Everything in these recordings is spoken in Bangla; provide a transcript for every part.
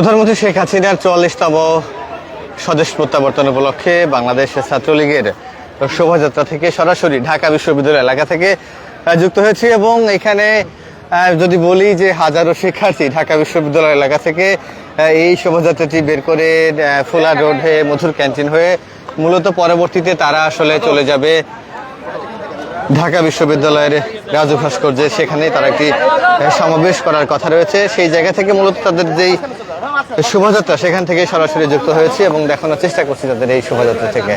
প্রধানমন্ত্রী শেখ হাসিনার চুয়াল্লিশতম স্বদেশ প্রত্যাবর্তন উপলক্ষে বাংলাদেশ ছাত্রলীগের শোভাযাত্রা থেকে সরাসরি ঢাকা বিশ্ববিদ্যালয় এলাকা থেকে যুক্ত হয়েছি এবং এখানে যদি বলি যে হাজারো শিক্ষার্থী ঢাকা বিশ্ববিদ্যালয় এলাকা থেকে এই শোভাযাত্রাটি বের করে ফুলা রোড হয়ে মধুর ক্যান্টিন হয়ে মূলত পরবর্তীতে তারা আসলে চলে যাবে ঢাকা বিশ্ববিদ্যালয়ের রাজু ভাস্কর্যে। সেখানে তারা একটি সমাবেশ করার কথা রয়েছে। সেই জায়গা থেকে মূলত তাদের যেই শোভাযাত্রা সেখান থেকে সরাসরি যুক্ত হয়েছি এবং দেখানোর চেষ্টা করছি তাদের এই শোভাযাত্রা থেকে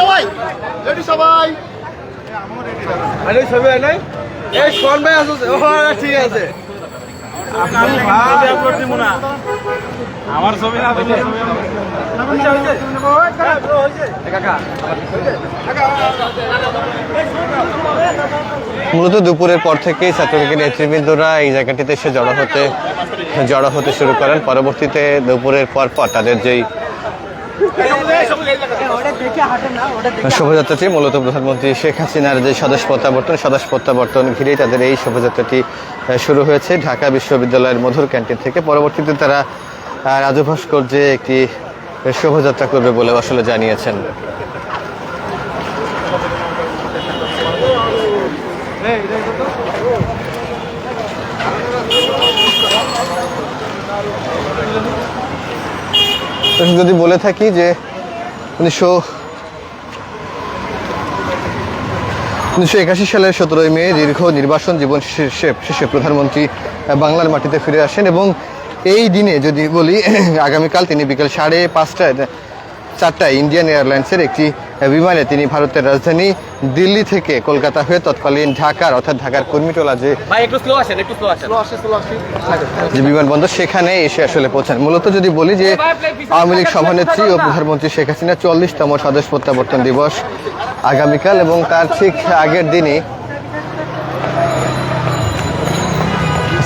সবাই সবাই আরে নাই এই শোন ভাই আসছে ঠিক আছে আমার ছবি না। মূলত দুপুরের পর থেকেই ছাত্রলীগের নেতৃবৃন্দরা এই জায়গাটিতে এসে জড়ো হতে জড়ো হতে শুরু করেন। পরবর্তীতে দুপুরের পর পর তাদের যেই শোভাযাত্রাটি মূলত প্রধানমন্ত্রী শেখ হাসিনার যে স্বদেশ প্রত্যাবর্তন স্বদেশ প্রত্যাবর্তন ঘিরেই তাদের এই শোভাযাত্রাটি শুরু হয়েছে ঢাকা বিশ্ববিদ্যালয়ের মধুর ক্যান্টিন থেকে। পরবর্তীতে তারা রাজু ভাস্কর্যে একটি শোভাযাত্রা করবে বলে আসলে জানিয়েছেন। তো যদি বলে থাকি যে উনিশশো উনিশশো একাশি সালের সতেরোই মে দীর্ঘ নির্বাসন জীবন শেষে শেষে প্রধানমন্ত্রী বাংলার মাটিতে ফিরে আসেন এবং এই দিনে যদি বলি, আগামীকাল তিনি বিকেল সাড়ে পাঁচটায় চারটায় ইন্ডিয়ান এয়ারলাইন্সের একটি বিমানে তিনি ভারতের রাজধানী দিল্লি থেকে কলকাতা হয়ে তৎকালীন ঢাকার অর্থাৎ ঢাকার কর্মীটোলা যে ভাই একটু স্লো আসেন একটু স্লো আসেন। যে বিমানবন্দর সেখানে এসে আসলে পৌঁছান। মূলত যদি বলি যে আওয়ামী লীগ সভানেত্রী ও প্রধানমন্ত্রী শেখ হাসিনা চল্লিশতম স্বদেশ প্রত্যাবর্তন দিবস আগামীকাল এবং তার ঠিক আগের দিনই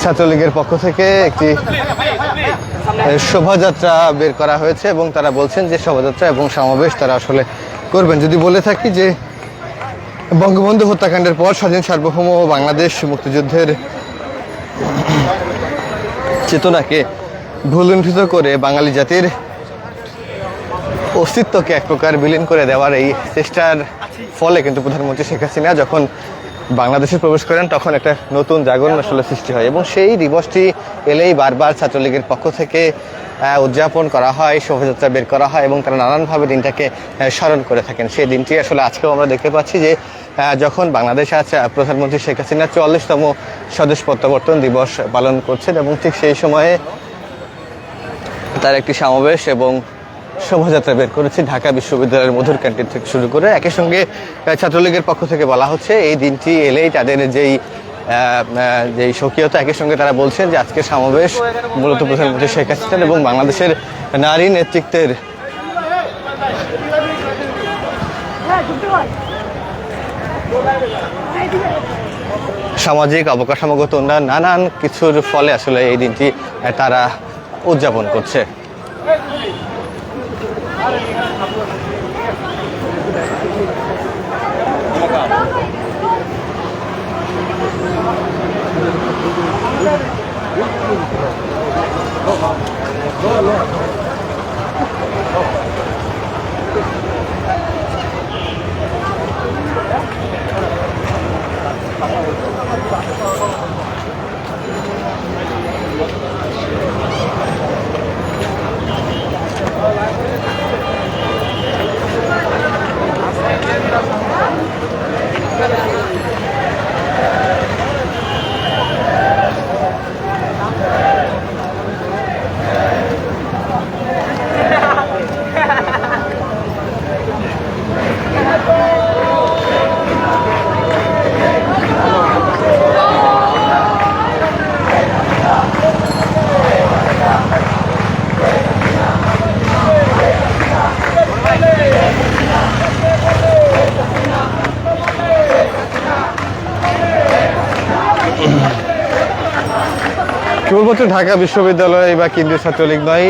ছাত্রলীগের পক্ষ থেকে একটি শোভাযাত্রা বের করা হয়েছে এবং তারা বলছেন যে শোভাযাত্রা এবং সমাবেশ তারা আসলে করবেন। যদি বলে থাকি যে বঙ্গবন্ধু হত্যাকাণ্ডের পর স্বাধীন সার্বভৌম বাংলাদেশ মুক্তিযুদ্ধের চেতনাকে ভুলুণ্ঠিত করে বাঙালি জাতির অস্তিত্বকে এক প্রকার বিলীন করে দেওয়ার এই চেষ্টার ফলে কিন্তু প্রধানমন্ত্রী শেখ হাসিনা যখন বাংলাদেশে প্রবেশ করেন তখন একটা নতুন জাগরণ আসলে সৃষ্টি হয় এবং সেই দিবসটি এলেই বারবার ছাত্রলীগের পক্ষ থেকে উদযাপন করা হয় শোভাযাত্রা বের করা হয় এবং তারা নানানভাবে দিনটাকে স্মরণ করে থাকেন। সেই দিনটি আসলে আজকেও আমরা দেখতে পাচ্ছি যে যখন বাংলাদেশে আছে প্রধানমন্ত্রী শেখ হাসিনা চুয়াল্লিশতম স্বদেশ প্রত্যাবর্তন দিবস পালন করছেন এবং ঠিক সেই সময়ে তার একটি সমাবেশ এবং শোভাযাত্রা বের করেছে ঢাকা বিশ্ববিদ্যালয়ের মধুর ক্যান্টিন থেকে শুরু করে। একই সঙ্গে ছাত্রলীগের পক্ষ থেকে বলা হচ্ছে, এই দিনটি এলেই তাদের যেই যেই স্বকীয়তা, একই সঙ্গে তারা বলছেন যে আজকের সমাবেশ মূলত প্রধানমন্ত্রী শেখ হাসিনা এবং বাংলাদেশের নারী নেতৃত্বের সামাজিক অবকাঠামোগত উন্নয়ন, নানান কিছুর ফলে আসলে এই দিনটি তারা উদযাপন করছে। I don't even know. কেবলমাত্র ঢাকা বিশ্ববিদ্যালয় বা কেন্দ্রীয় ছাত্রলীগ নয়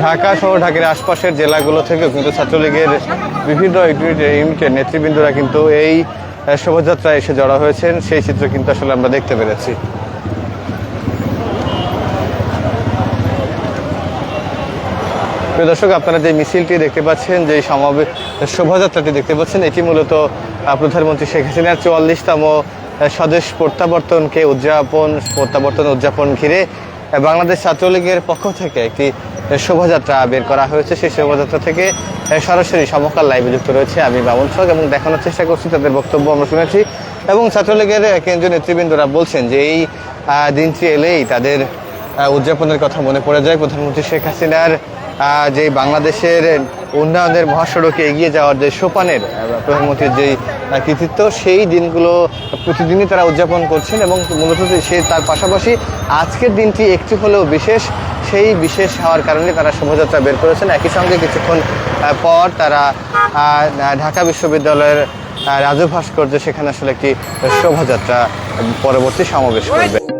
ঢাকা সহ ঢাকার আশপাশের জেলাগুলো থেকেও কিন্তু ছাত্রলীগের বিভিন্ন ইউনিট- ইউনিটের নেতৃবৃন্দরা কিন্তু এই শোভাযাত্রায় এসে জড়া হয়েছেন। সেই চিত্র কিন্তু আসলে আমরা দেখতে পেরেছি। প্রিয় দর্শক, আপনারা যে মিছিলটি দেখতে পাচ্ছেন, যে সমাবেশ শোভাযাত্রাটি দেখতে পাচ্ছেন, এটি মূলত প্রধানমন্ত্রী শেখ হাসিনার চুয়াল্লিশতম স্বদেশ প্রত্যাবর্তনকে উদযাপন, প্রত্যাবর্তন উদযাপন ঘিরে বাংলাদেশ ছাত্রলীগের পক্ষ থেকে একটি শোভাযাত্রা বের করা হয়েছে। সেই শোভাযাত্রা থেকে সরাসরি সমকাল লাইভে যুক্ত রয়েছে আমি বামন ছক এবং দেখানোর চেষ্টা করছি তাদের বক্তব্য আমরা শুনেছি। এবং ছাত্রলীগের কেন্দ্রীয় নেতৃবৃন্দরা বলছেন যে এই দিনটি এলেই তাদের উদযাপনের কথা মনে পড়ে যায়। প্রধানমন্ত্রী শেখ হাসিনার যে বাংলাদেশের উন্নয়নের মহাসড়কে এগিয়ে যাওয়ার যে সোপানের প্রধানমন্ত্রীর যেই কৃতিত্ব সেই দিনগুলো প্রতিদিনই তারা উদযাপন করছেন এবং মূলত সে তার পাশাপাশি আজকের দিনটি একটু হলেও বিশেষ, সেই বিশেষ হওয়ার কারণে তারা শোভাযাত্রা বের করেছেন। একই সঙ্গে কিছুক্ষণ পর তারা ঢাকা বিশ্ববিদ্যালয়ের রাজু ভাস্কর্য, সেখানে আসলে একটি শোভাযাত্রা পরবর্তী সমাবেশ করবে।